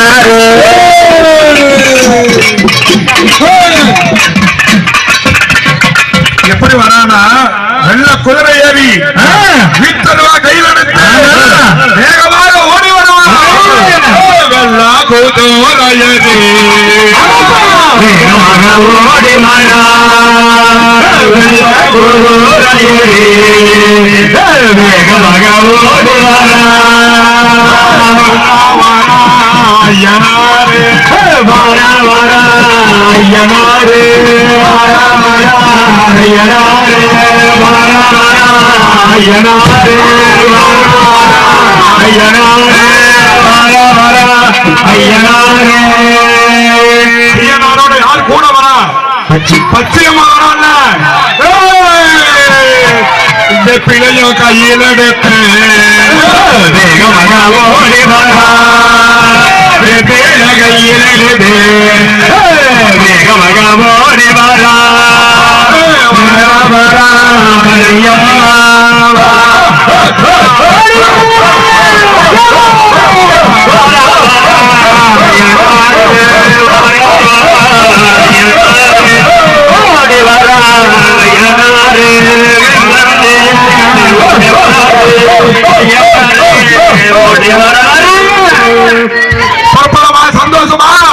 சொன்னாரு எப்படி வரானா? வெள்ள குதிரை ஏறி வீட்டருவா கையில் எடுத்து வேகமாக ஓடி வருவான். ஓடி மாறா வெள்ள குதிரை ஐயனாரே வாரா வாரா ஐயனாரே வாரா வாரா ஐயனாரே வாரா வாரா ஐயனாரே வாரா வாரா ஐயனாரே வாரா வாரா ஐயனாரே ஐயனாரோட யார் கூட வரா பச்சையம்மா வரான்ல இந்த பிள்ளையும் கையில் எடுத்து வேகமாக ஓடி வரா வேக கையில் Mwanzo mahala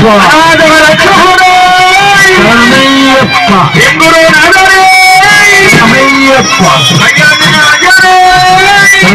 Wow.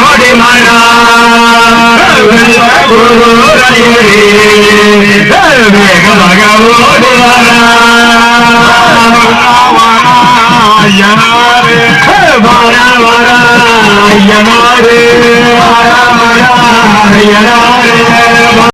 ஓடி மழா வெள்ள குதிரையடி வேகமாக ஓடி வரா வாரா ஐயனாரே